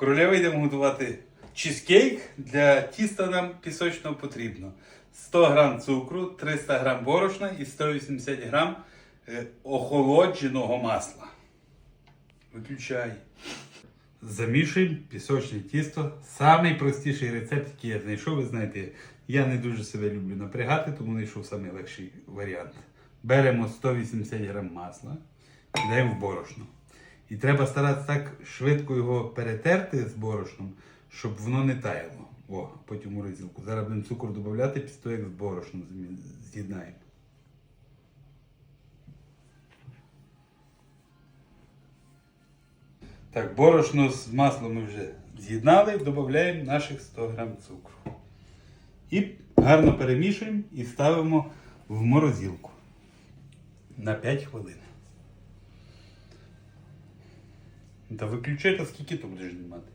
Королева йдемо готувати чизкейк. Для тіста нам пісочного потрібно 100 грам цукру, 300 грам борошна і 180 грам е, охолодженого масла. Виключай. Замішуємо пісочне тісто. Самий простіший рецепт, який я знайшов, ви знаєте, я не дуже себе люблю напрягати, тому знайшов самий легший варіант. Беремо 180 грам масла, кидаємо в борошно. І треба старатися так швидко його перетерти з борошном, щоб воно не таяло. О, потім у розділку. Зараз будемо цукор додати після того, як з борошном з'єднаємо. Так, борошно з маслом ми вже з'єднали, додаємо наших 100 грам цукру. І гарно перемішуємо і ставимо в морозилку на 5 хвилин. Та виключай, та скільки ти будеш знімати.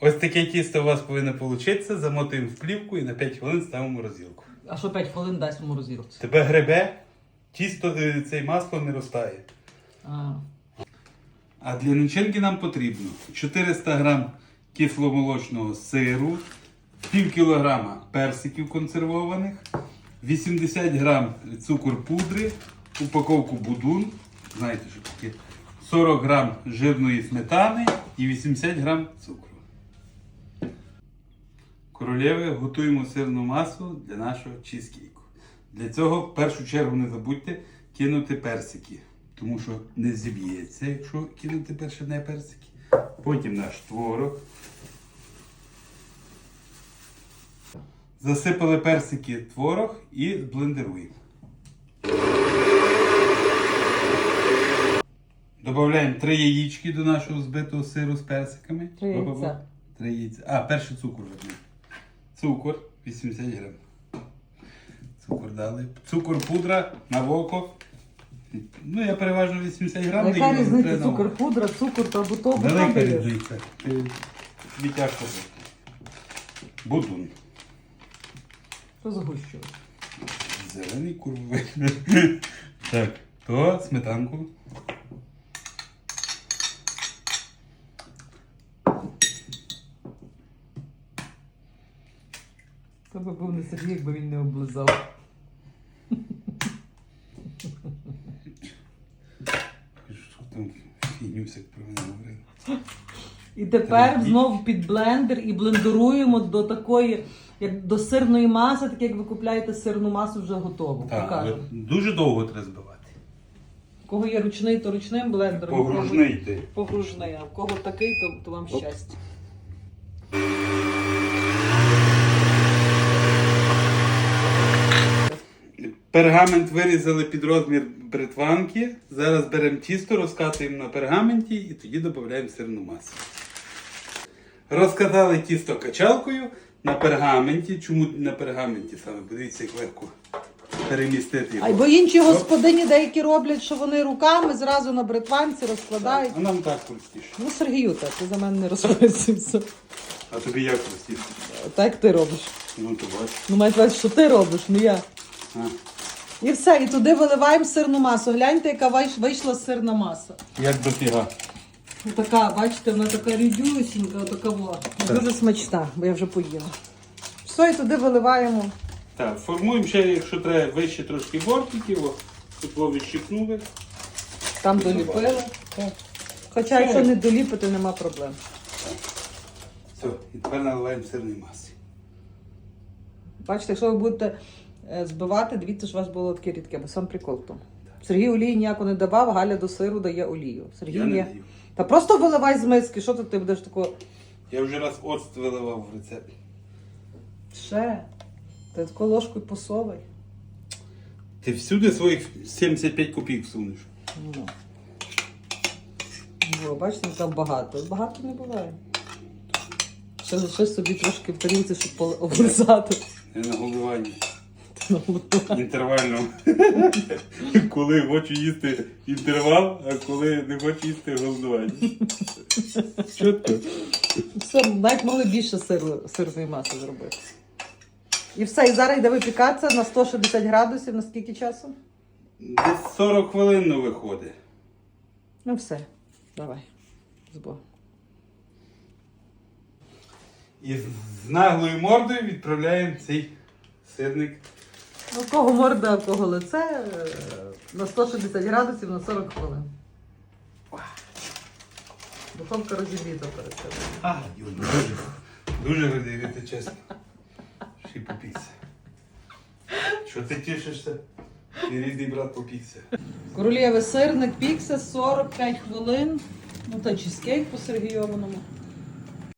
Ось таке тісто у вас повинно вийти. Замотуємо в плівку і на 5 хвилин ставимо в морозилку. А що 5 хвилин дасть у морозилці? Тебе гребе, тісто е, цей масло не розтає. А, А для начинки нам потрібно 400 грам кисломолочного сиру, пів кілограма персиків консервованих, 80 грам цукор пудри, упаковку будун, знаєте, що таке, 40 грам жирної сметани і 80 грам цукру. Королеви готуємо сирну масу для нашого чизкейку. Для цього в першу чергу не забудьте кинути персики, тому що не зіб'ється, якщо кинути перше не персики. Потім наш творог. Засипали персики творог і блендеруємо. Додаємо 3 яєчки до нашого збитого сиру з персиками. Три яйця. Три яйця. А, перший цукор вернемо. Цукор 80 грам. Цукор дали. Цукор пудра на око. Ну, я переважно 80 грам. яка різниця цукор, пудра, цукор та бутово Велика різниця. Тобі тяжко. Будун. Розгущую. Зелений курвий. Так, то сметанку. То би був не Сергій, якби він не облизав. Що там фігнюсик про мене говорив? І тепер знову під блендер і блендеруємо до такої, як до сирної маси, так як ви купляєте сирну масу вже готову. Так, Покажу. але дуже довго треба збивати. У кого є ручний, то ручним блендером. Погружний ти. Погружний, а в кого такий, то, то вам Оп. щастя. Пергамент вирізали під розмір бритванки. Зараз беремо тісто, розкатуємо на пергаменті і тоді додаємо сирну масу. Розкатали тісто качалкою на пергаменті. Чому на пергаменті саме? Подивіться, як легко перемістити його. А й бо інші господині деякі роблять, що вони руками зразу на бритванці розкладають. А нам так простіше. Ну, Сергію, так, ти за мене не розписуєшся. А тобі як простіше? Так ти робиш. Ну то бач. Ну, має на увазі, що ти робиш, не я. А, І все, і туди виливаємо сирну масу. Гляньте, яка вийшла сирна маса. як дофіга. Така, бачите, вона така рідюсінька, така во. Дуже смачна, бо я вже поїла. Все, і туди виливаємо. Так, формуємо ще, якщо треба, вище трошки бортиків. О, Тут ви відщипнули. Там доліпили. Хоча, якщо не доліпити, нема проблем. Все, і тепер наливаємо сирної маси. Бачите, якщо ви будете е, збивати, дивіться, що у вас було таке рідке, бо сам прикол в тому. Сергій олії ніяко не давав, Галя до сиру дає олію. Сергій Я не є. даю. Та просто виливай з миски, що тут ти будеш такого. Я вже раз оцт виливав в рецепт. Ще. Ти таку ложкою посовай. Ти всюди своїх 75 копійок всунеш. Ну. О, бачите, там багато. Багато не буває. Ще лише собі трошки в тарілці, щоб облизати. Я на головуванні. Ну, Інтервальному. коли хочу їсти інтервал, а коли не хочу їсти голодування. Чітко. Все, навіть могли більше сиру, сирної маси зробити. І все, і зараз йде випікатися на 160 градусів. На скільки часу? Десь 40 хвилин ну, виходить. Ну все, давай. З Богом. І з наглою мордою відправляємо цей сирник. Ну, кого морда, кого лице е, на 160 градусів на 40 хвилин. Духовка розігріта перед цим. А, Юля, дуже, дуже радіти, чесно. Ще й попікся. Що ти тішишся? Ти рідний брат попікся. Королєвий сирник пікся 45 хвилин. Ну та чизкейк по Сергійованому.